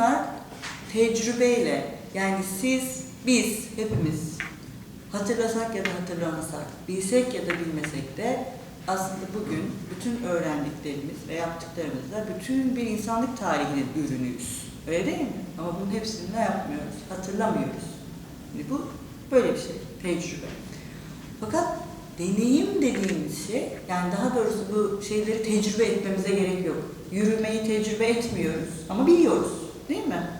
bunlar tecrübeyle yani siz, biz, hepimiz hatırlasak ya da hatırlamasak, bilsek ya da bilmesek de aslında bugün bütün öğrendiklerimiz ve yaptıklarımızla bütün bir insanlık tarihinin ürünüyüz. Öyle değil mi? Ama bunun hepsini ne yapmıyoruz? Hatırlamıyoruz. Şimdi bu böyle bir şey, tecrübe. Fakat deneyim dediğimiz şey, yani daha doğrusu bu şeyleri tecrübe etmemize gerek yok. Yürümeyi tecrübe etmiyoruz ama biliyoruz, değil mi?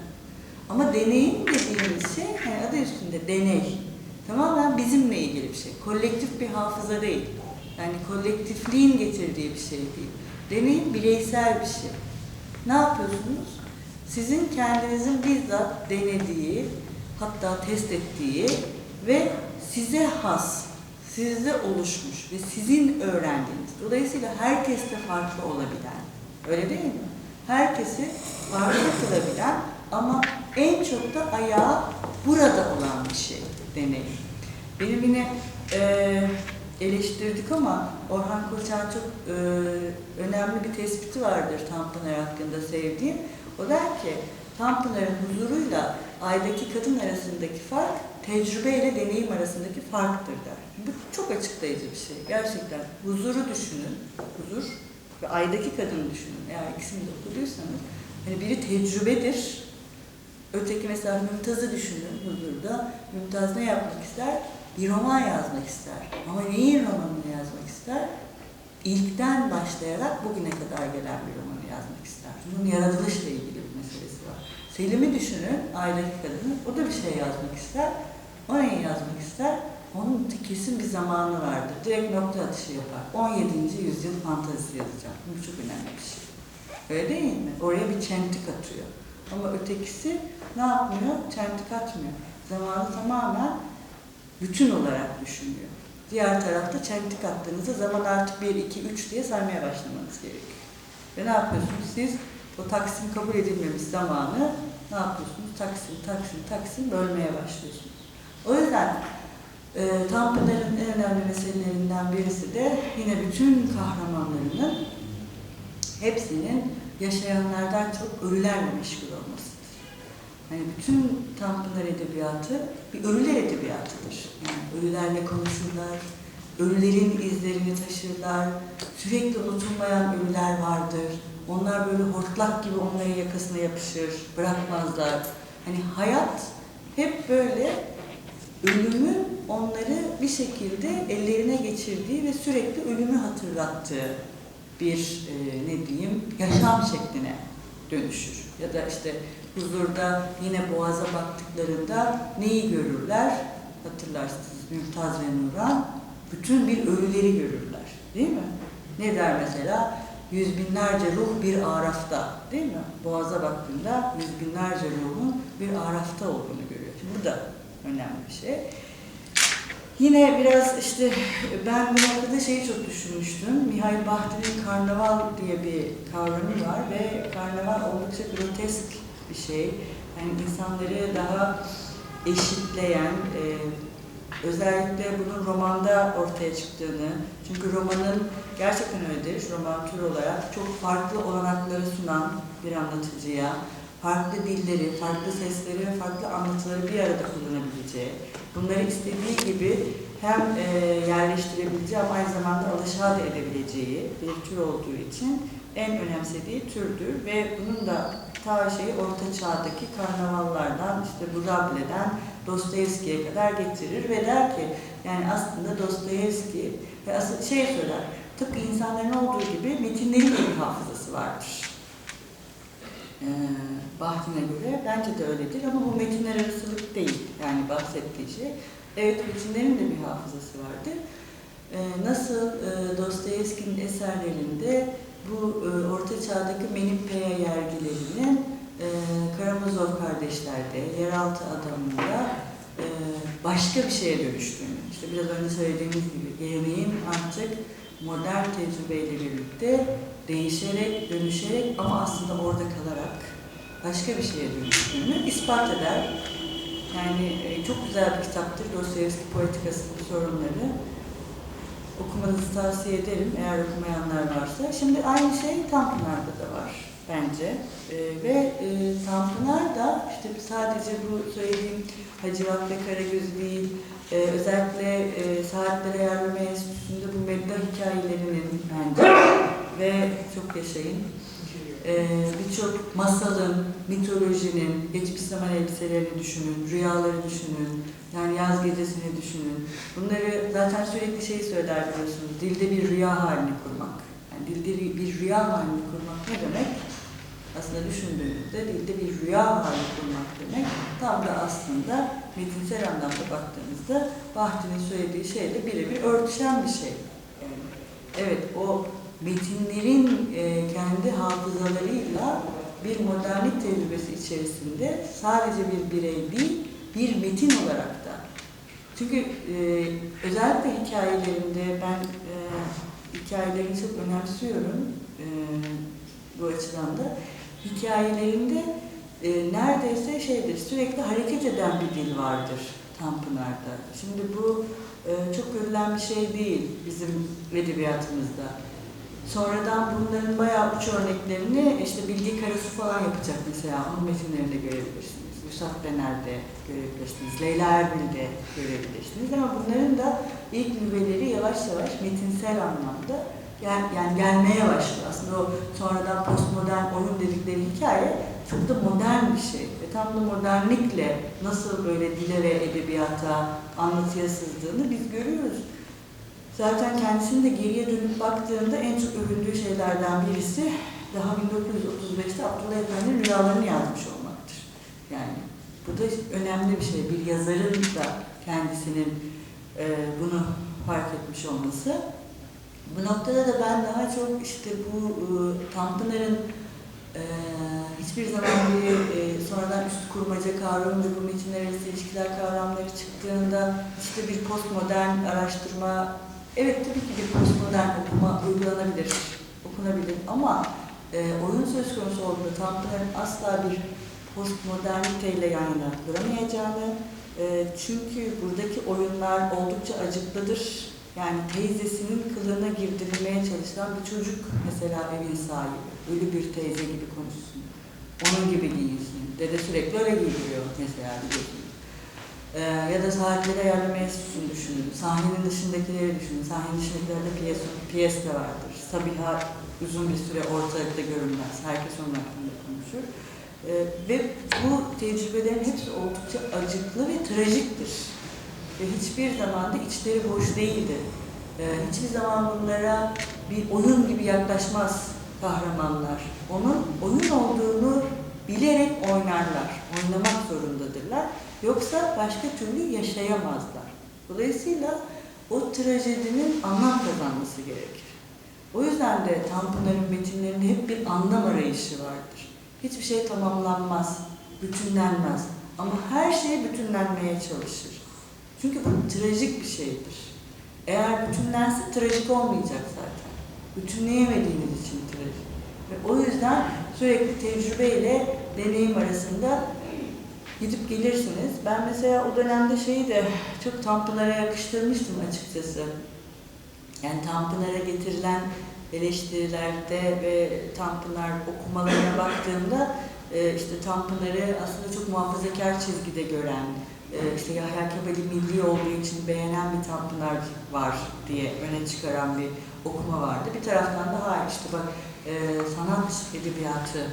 Ama deneyim dediğimiz şey, yani adı üstünde deney. Tamamen bizimle ilgili bir şey. Kolektif bir hafıza değil. Yani kolektifliğin getirdiği bir şey değil. Deneyim bireysel bir şey. Ne yapıyorsunuz? Sizin kendinizin bizzat denediği, hatta test ettiği ve size has, sizde oluşmuş ve sizin öğrendiğiniz. Dolayısıyla herkeste farklı olabilen, öyle değil mi? Herkesi farklı kılabilen ama en çok da ayağı burada olan bir şey deneyim. Benim yine e, eleştirdik ama Orhan Koçan çok e, önemli bir tespiti vardır Tanpınar hakkında sevdiğim. O der ki Tanpınar'ın huzuruyla aydaki kadın arasındaki fark tecrübeyle deneyim arasındaki farktır der. Bu çok açıklayıcı bir şey. Gerçekten huzuru düşünün, huzur ve aydaki kadını düşünün. Eğer ikisini de okuduysanız. Hani biri tecrübedir, öteki mesela Mümtaz'ı düşünün huzurda. Mümtaz ne yapmak ister? Bir roman yazmak ister. Ama neyin romanını yazmak ister? İlkten başlayarak bugüne kadar gelen bir romanı yazmak ister. Bunun yaratılışla ilgili bir meselesi var. Selim'i düşünün, aydaki kadını. O da bir şey yazmak ister. O neyi yazmak ister? Onun kesin bir zamanı vardır. Direkt nokta atışı yapar. 17. yüzyıl fantazisi yazacak. Bu çok önemli bir şey. Öyle değil mi? Oraya bir çentik atıyor. Ama ötekisi ne yapmıyor? Çentik atmıyor. Zamanı tamamen bütün olarak düşünüyor. Diğer tarafta çentik attığınızda zaman artık 1, 2, 3 diye saymaya başlamanız gerekiyor. Ve ne yapıyorsunuz? Siz o taksim kabul edilmemiş zamanı ne yapıyorsunuz? Taksim, taksim, taksim bölmeye başlıyorsunuz. O yüzden e, Tanpınar'ın en önemli meselelerinden birisi de yine bütün kahramanlarının hepsinin yaşayanlardan çok ölülerle meşgul olmasıdır. Yani bütün Tanpınar Edebiyatı bir ölüler edebiyatıdır. Yani ölülerle konuşurlar, ölülerin izlerini taşırlar, sürekli unutulmayan ölüler vardır. Onlar böyle hortlak gibi onların yakasına yapışır, bırakmazlar. Hani hayat hep böyle ölümü onları bir şekilde ellerine geçirdiği ve sürekli ölümü hatırlattığı bir e, ne diyeyim yaşam şekline dönüşür. Ya da işte huzurda yine boğaza baktıklarında neyi görürler? Hatırlarsınız Mümtaz ve Nuran bütün bir ölüleri görürler. Değil mi? Ne der mesela? Yüz binlerce ruh bir arafta. Değil mi? Boğaza baktığında yüz binlerce ruhun bir arafta olduğunu görüyor. Şimdi bu da önemli bir şey. Yine biraz işte ben bu noktada şeyi çok düşünmüştüm. Mihail Bahti'nin karnaval diye bir kavramı var ve karnaval oldukça grotesk bir şey. Yani insanları daha eşitleyen, e, özellikle bunun romanda ortaya çıktığını, çünkü romanın gerçekten öyledir, roman tür olarak çok farklı olanakları sunan bir anlatıcıya, farklı dilleri, farklı sesleri ve farklı anlatıları bir arada kullanabileceği, bunları istediği gibi hem e, yerleştirebileceği ama aynı zamanda alışa da edebileceği bir tür olduğu için en önemsediği türdür ve bunun da ta şeyi Orta Çağ'daki karnavallardan işte Budable'den Dostoyevski'ye kadar getirir ve der ki yani aslında Dostoyevski ve asıl şey söyler tıpkı insanların olduğu gibi metinlerin bir hafızası vardır. Bahtin'e göre bence de öyledir ama bu metinler arasılık değil yani bahsettiği şey. Evet metinlerin de bir hafızası vardır. Ee, nasıl e, Dostoyevski'nin eserlerinde bu e, Orta Çağ'daki Menippeya yergilerinin e, Karamazov kardeşlerde, yeraltı adamında e, başka bir şeye dönüştüğünü, işte biraz önce söylediğimiz gibi geleneğin artık modern tecrübeyle birlikte değişerek, dönüşerek ama aslında orada kalarak başka bir şeye dönüştüğünü ispat eder. Yani e, çok güzel bir kitaptır Dostoyevski Politikası'nın sorunları. Okumanızı tavsiye ederim eğer okumayanlar varsa. Şimdi aynı şey Tanpınar'da da var bence. E, ve e, Tanpınar sadece bu söylediğim Hacivat ve Karagöz değil, e, özellikle e, Saatlere Yardım Enstitüsü'nde bu medda hikayelerinin bence ve çok yaşayın. E, Birçok masalın, mitolojinin, geçmiş zaman elbiselerini düşünün, rüyaları düşünün, yani yaz gecesini düşünün. Bunları zaten sürekli şey söyler biliyorsunuz, dilde bir rüya halini kurmak. Yani dilde bir- rüya halini kurmak ne demek? Aslında düşündüğünüzde dilde bir rüya hali kurmak demek. Tam da aslında metinsel anlamda baktığınızda Bahti'nin söylediği şeyle birebir örtüşen bir şey. Evet o metinlerin e, kendi hafızalarıyla bir modernlik tecrübesi içerisinde sadece bir birey değil, bir metin olarak da. Çünkü e, özellikle hikayelerinde ben e, hikayelerini çok önemsiyorum e, bu açıdan da. Hikayelerinde e, neredeyse şeydir, sürekli hareket eden bir dil vardır Tanpınar'da. Şimdi bu e, çok görülen bir şey değil bizim edebiyatımızda. Sonradan bunların bayağı uç örneklerini işte Bilge Karasu falan yapacak mesela. Onun metinlerinde görebilirsiniz. Yusuf Bener'de görebilirsiniz. Leyla Erbil'de görebilirsiniz. Ama bunların da ilk nüveleri yavaş yavaş metinsel anlamda gel, yani gelmeye başlıyor. Aslında o sonradan postmodern oyun dedikleri hikaye çok da modern bir şey. Ve tam da modernlikle nasıl böyle dile ve edebiyata, anlatıya sızdığını biz görüyoruz. Zaten kendisinin de geriye dönüp baktığında en çok övündüğü şeylerden birisi daha 1935'te Abdullah Efendi'nin rüyalarını yazmış olmaktır. Yani bu da önemli bir şey. Bir yazarın da kendisinin e, bunu fark etmiş olması. Bu noktada da ben daha çok işte bu e, Tanpınar'ın e, hiçbir zaman bir e, sonradan üst kurmaca kavramı ve bu metinler arası ilişkiler kavramları çıktığında işte bir postmodern araştırma Evet tabii ki bir postmodern okuma uygulanabilir, okunabilir ama e, oyun söz konusu olduğunda Tanpınar'ın asla bir postmoderniteyle yan yana duramayacağını, e, çünkü buradaki oyunlar oldukça acıklıdır. Yani teyzesinin kılığına girdirilmeye çalışılan bir çocuk mesela evin sahibi, ölü bir teyze gibi konuşsun, onun gibi giyinsin. Dede sürekli öyle giydiriyor mesela biliyorsunuz. Ee, ya da saatlere ayarlama enstitüsünü düşünün. Sahnenin dışındakileri düşünün. Sahnenin dışındakilerde piyes, piyes de vardır. Sabiha uzun bir süre ortalıkta görünmez. Herkes onun hakkında konuşur. Ee, ve bu tecrübelerin hepsi oldukça acıklı ve trajiktir. Ve hiçbir zaman da içleri boş değildi. Ee, hiçbir zaman bunlara bir oyun gibi yaklaşmaz kahramanlar. Onun oyun olduğunu bilerek oynarlar. Oynamak zorundadırlar. Yoksa başka türlü yaşayamazlar. Dolayısıyla o trajedinin anlam kazanması gerekir. O yüzden de Tanpınar'ın metinlerinde hep bir anlam arayışı vardır. Hiçbir şey tamamlanmaz, bütünlenmez. Ama her şey bütünlenmeye çalışır. Çünkü bu trajik bir şeydir. Eğer bütünlense trajik olmayacak zaten. Bütünleyemediğiniz için trajik. Ve o yüzden sürekli tecrübeyle deneyim arasında gidip gelirsiniz. Ben mesela o dönemde şeyi de çok Tanpınar'a yakıştırmıştım açıkçası. Yani Tanpınar'a getirilen eleştirilerde ve Tanpınar okumalarına baktığımda e, işte Tanpınar'ı aslında çok muhafazakar çizgide gören, e, işte Yahya Kemal'i milli olduğu için beğenen bir Tanpınar var diye öne çıkaran bir okuma vardı. Bir taraftan da hayır işte bak e, sanat edebiyatı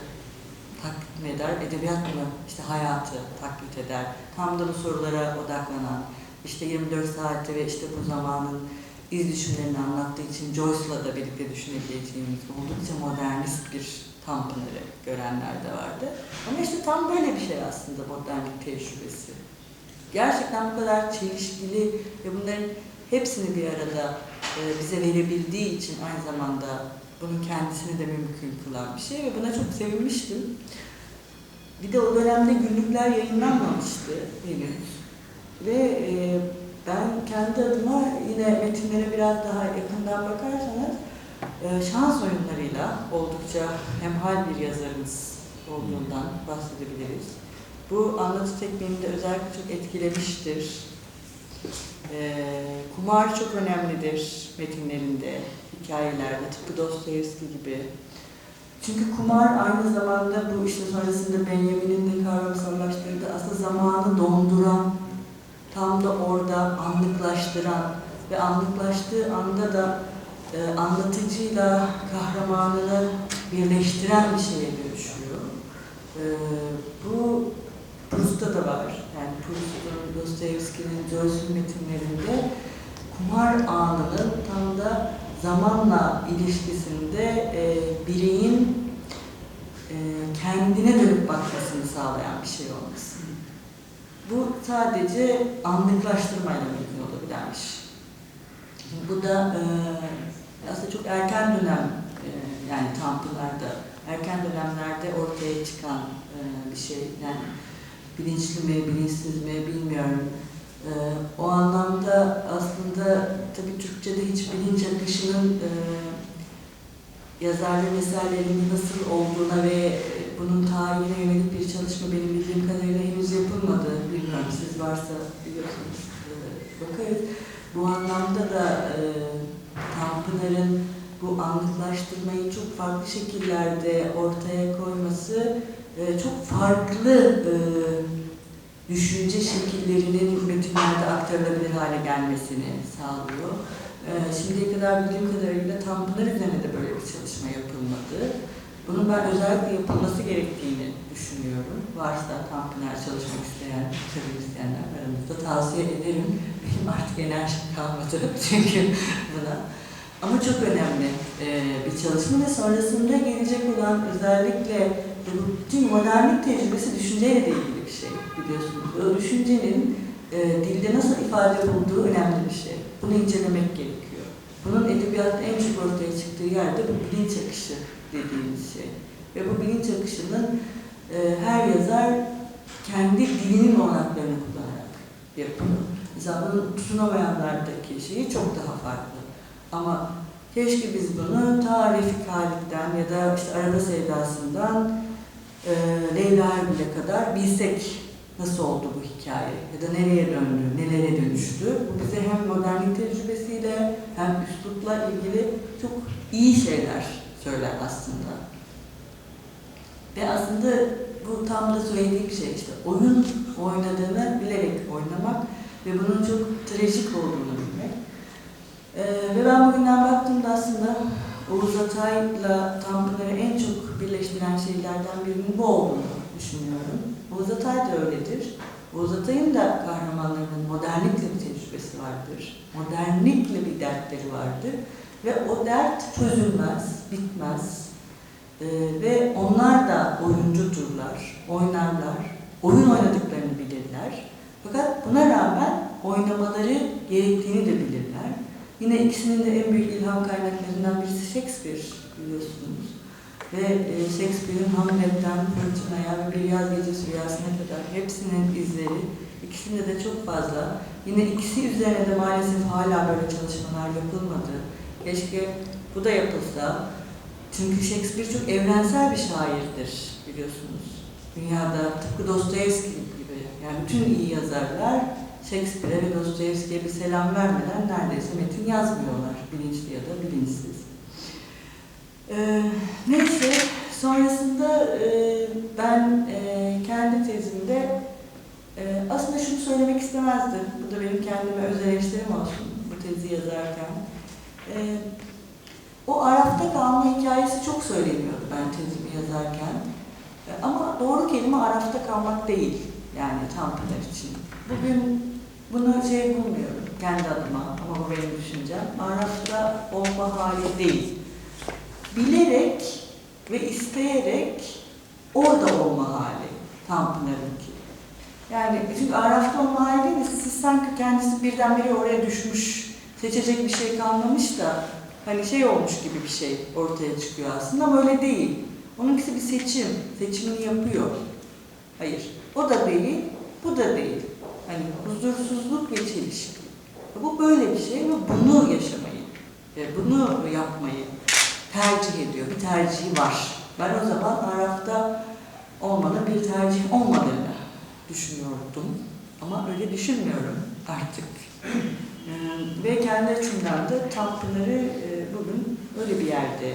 taklit eder, edebiyat mı işte hayatı taklit eder. Tam da bu sorulara odaklanan, işte 24 saatte ve işte bu zamanın iz düşümlerini anlattığı için Joyce'la da birlikte düşünebileceğimiz oldukça modernist bir Tanpınar'ı görenler de vardı. Ama işte tam böyle bir şey aslında modernlik tecrübesi. Gerçekten bu kadar çelişkili ve bunların hepsini bir arada e, bize verebildiği için aynı zamanda bunun kendisini de mümkün kılan bir şey ve buna çok sevinmiştim. Bir de o dönemde günlükler yayınlanmamıştı henüz. Ve e, ben kendi adıma yine metinlere biraz daha yakından bakarsanız e, şans oyunlarıyla oldukça hemhal bir yazarımız olduğundan bahsedebiliriz. Bu anlatı tekniğini de özellikle çok etkilemiştir. E, kumar çok önemlidir metinlerinde, hikayelerde, tıpkı Dostoyevski gibi. Çünkü kumar aynı zamanda bu işte sonrasında Benjamin'in de kavramsallaştırdığı zamanı donduran, tam da orada anlıklaştıran ve anlıklaştığı anda da e, anlatıcıyla kahramanını birleştiren bir şeye dönüşüyor. E, bu Proust'ta da var. Yani Proust'un, Dostoyevski'nin, Joyce'un metinlerinde kumar anının tam da zamanla ilişkisinde e, bireyin e, kendine dönüp bakmasını sağlayan bir şey olması. Bu sadece anlıklaştırmayla mümkün olabilen bir şey. Bu da e, aslında çok erken dönem e, yani Tanpınar'da erken dönemlerde ortaya çıkan e, bir şey. Yani bilinçli mi, bilinçsiz mi bilmiyorum. E, o anlamda aslında tabii Türkçe'de hiç bilinç akışının e, yazarların eserlerinin nasıl olduğuna ve bunun tarihine yönelik bir çalışma benim bildiğim kadarıyla henüz yapılmadı. Bilmiyorum siz varsa biliyorsunuz e, bakarız. Bu anlamda da e, Tanpınar'ın bu anlıklaştırmayı çok farklı şekillerde ortaya koyması e, çok farklı e, düşünce şekillerinin metinlerde aktarılabilir hale gelmesini sağlıyor. E, şimdiye kadar bildiğim kadarıyla Tanpınar üzerine de böyle bir çalışma yapılmadı. Bunun ben özellikle yapılması gerektiğini düşünüyorum. Varsa Tanpınar çalışmak isteyen, tabii isteyenler aramızda tavsiye ederim. Benim artık enerjim kalmadı çünkü buna. Ama çok önemli e, bir çalışma ve sonrasında gelecek olan özellikle bütün modernlik tecrübesi düşünceyle de ilgili bir şey biliyorsunuz. Düşüncenin e, dilde nasıl ifade bulduğu önemli bir şey. Bunu incelemek gerekiyor. Bunun edebiyatta en çok ortaya çıktığı yerde bu bilinç akışı dediğimiz şey. Ve bu bilinç akışının e, her yazar kendi dilinin olanaklarını kullanarak yapıyor. Mesela bunun tutunamayanlardaki şeyi çok daha farklı. Ama keşke biz bunu ta Refik ya da işte Araba Sevdası'ndan e, Leyla Erbil'e kadar bilsek nasıl oldu bu hikaye ya da nereye döndü, nelere dönüştü. Bu bize hem modernlik tecrübesiyle hem üslupla ilgili çok iyi şeyler söyler aslında. Ve aslında bu tam da söylediğim şey işte oyun oynadığını bilerek oynamak ve bunun çok trajik olduğunu bilmek. Ee, ve ben bugünden baktığımda aslında Oğuz Atay'la Tanpınar'ı en çok birleştiren şeylerden birinin bu olduğunu düşünüyorum. Oğuz Atay da öyledir. Oğuz Atay'ın da kahramanlarının modernlikle bir tecrübesi vardır. Modernlikle bir dertleri vardır. Ve o dert çözülmez, bitmez. Ee, ve onlar da oyuncudurlar, oynarlar, oyun oynadıklarını bilirler. Fakat buna rağmen oynamaları gerektiğini de bilirler. Yine ikisinin de en büyük ilham kaynaklarından birisi Shakespeare biliyorsunuz. Ve e, Shakespeare'in Hamlet'ten Fırtına'ya ve Bir Yaz Gecesi Rüyası'na kadar hepsinin izleri, ikisinde de çok fazla. Yine ikisi üzerine de maalesef hala böyle çalışmalar yapılmadı. Keşke bu da yapılsa. Çünkü Shakespeare çok evrensel bir şairdir biliyorsunuz. Dünyada tıpkı Dostoyevski gibi. Yani bütün iyi yazarlar Shakespeare'e ve Dostoyevski'ye bir selam vermeden neredeyse metin yazmıyorlar. Bilinçli ya da bilinçsiz. Ee, neyse, sonrasında e, ben e, kendi tezimde e, aslında şunu söylemek istemezdim. Bu da benim kendime öz eleştirim olsun bu tezi yazarken. E, o Araf'ta kalma hikayesi çok söyleniyordu ben tezimi yazarken. E, ama doğru kelime Araf'ta kalmak değil yani Tanpınar için. Bugün bunu şey bulmuyorum kendi adıma ama bu benim düşüncem. Araf'ta olma hali değil. Bilerek ve isteyerek orada olma hali Tanpınar'ınki. Yani çünkü Araf'ta olma hali değil de siz sanki kendisi birdenbire oraya düşmüş, seçecek bir şey kalmamış da hani şey olmuş gibi bir şey ortaya çıkıyor aslında ama öyle değil. Onunkisi bir seçim, seçimini yapıyor. Hayır, o da değil, bu da değil. Hani huzursuzluk ve çelişki. Bu böyle bir şey ve bunu yaşamayı, bunu yapmayı tercih ediyor. Bir tercihi var. Ben o zaman Araf'ta olmanın bir tercih olmadığını düşünüyordum. Ama öyle düşünmüyorum artık. Ve kendi açımdan da Tanpınar'ı bugün öyle bir yerde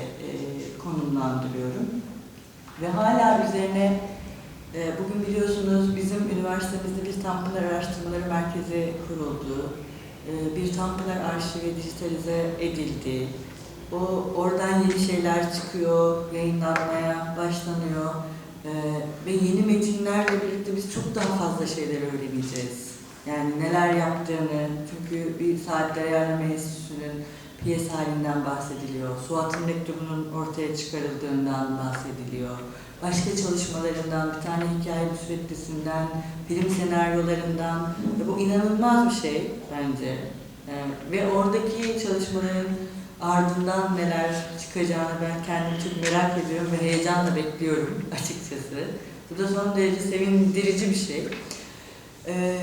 konumlandırıyorum. Ve hala üzerine Ee, Bugün biliyorsunuz bizim üniversitemizde bir Tanpınar Araştırmaları Merkezi kuruldu. Ee, Bir Tanpınar arşivi dijitalize edildi. O oradan yeni şeyler çıkıyor, yayınlanmaya başlanıyor. Ee, ve yeni metinlerle birlikte biz çok daha fazla şeyler öğreneceğiz. Yani neler yaptığını, çünkü bir saatler ayarlama enstitüsünün piyes halinden bahsediliyor. Suat'ın mektubunun ortaya çıkarıldığından bahsediliyor. Başka çalışmalarından, bir tane hikaye müsveddesinden, film senaryolarından. Ve bu inanılmaz bir şey bence. Ee, ve oradaki çalışmaların ardından neler çıkacağını ben kendim çok merak ediyorum ve heyecanla bekliyorum açıkçası. Bu da son derece sevindirici bir şey. Ee,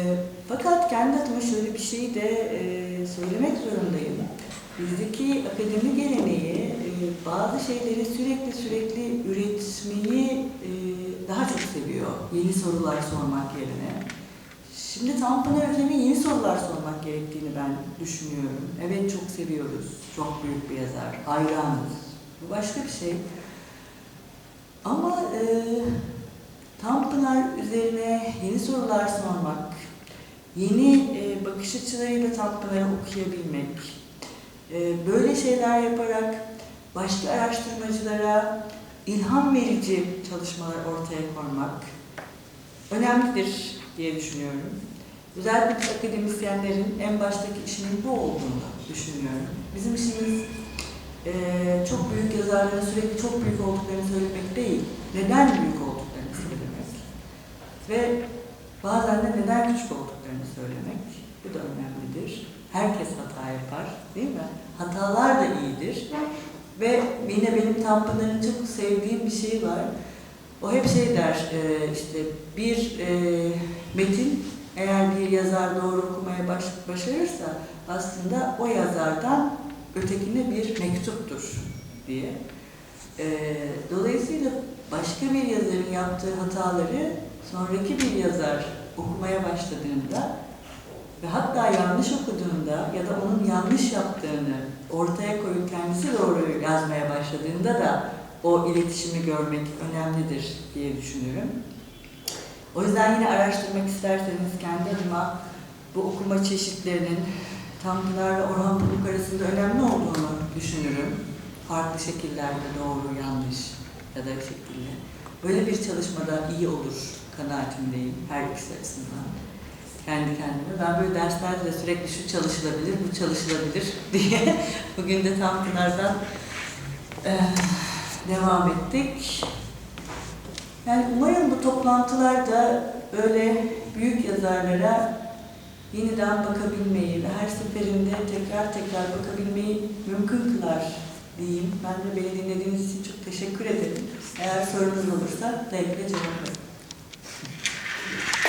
fakat kendi adıma şöyle bir şey de e, söylemek zorundayım. Bizdeki akademi geleneği e, bazı şeyleri sürekli sürekli üretmeyi e, daha çok seviyor. Yeni sorular sormak yerine. Şimdi Tanpınar üzerine yeni sorular sormak gerektiğini ben düşünüyorum. Evet çok seviyoruz. Çok büyük bir yazar. Hayranız. Bu başka bir şey. Ama e, Tanpınar üzerine yeni sorular sormak, yeni e, bakış açılarıyla Tanpınar'ı okuyabilmek, e, böyle şeyler yaparak başka araştırmacılara ilham verici çalışmalar ortaya koymak önemlidir diye düşünüyorum. Özellikle akademisyenlerin en baştaki işinin bu olduğunu düşünüyorum. Bizim işimiz e, çok büyük yazarların sürekli çok büyük olduklarını söylemek değil, neden büyük olduklarını söylemek ve bazen de neden küçük olduklarını söylemek. Bu da önemlidir. Herkes hata yapar, değil mi? Hatalar da iyidir. Ve yine benim Tanpınar'ın çok sevdiğim bir şey var. O hep şey der, e, işte bir e, metin eğer bir yazar doğru okumaya baş, başarırsa aslında o yazardan ötekine bir mektuptur diye. E, dolayısıyla başka bir yazarın yaptığı hataları sonraki bir yazar okumaya başladığında ve hatta yanlış okuduğunda ya da onun yanlış yaptığını ortaya koyup kendisi doğru yazmaya başladığında da o iletişimi görmek önemlidir diye düşünüyorum. O yüzden yine araştırmak isterseniz kendi adıma bu okuma çeşitlerinin Tanpınar ve Orhan Pamuk arasında önemli olduğunu düşünürüm. Farklı şekillerde doğru, yanlış ya da şekilde. Böyle bir çalışmada iyi olur kanaatindeyim her ikisi açısından. Kendi kendime. Ben böyle derslerde de sürekli şu çalışılabilir, bu çalışılabilir diye bugün de Tanpınar'dan eee devam ettik. Yani umarım bu toplantılarda böyle büyük yazarlara yeniden bakabilmeyi ve her seferinde tekrar tekrar bakabilmeyi mümkün kılar diyeyim. Ben de beni dinlediğiniz için çok teşekkür ederim. Eğer sorunuz olursa zevkle cevaplarım.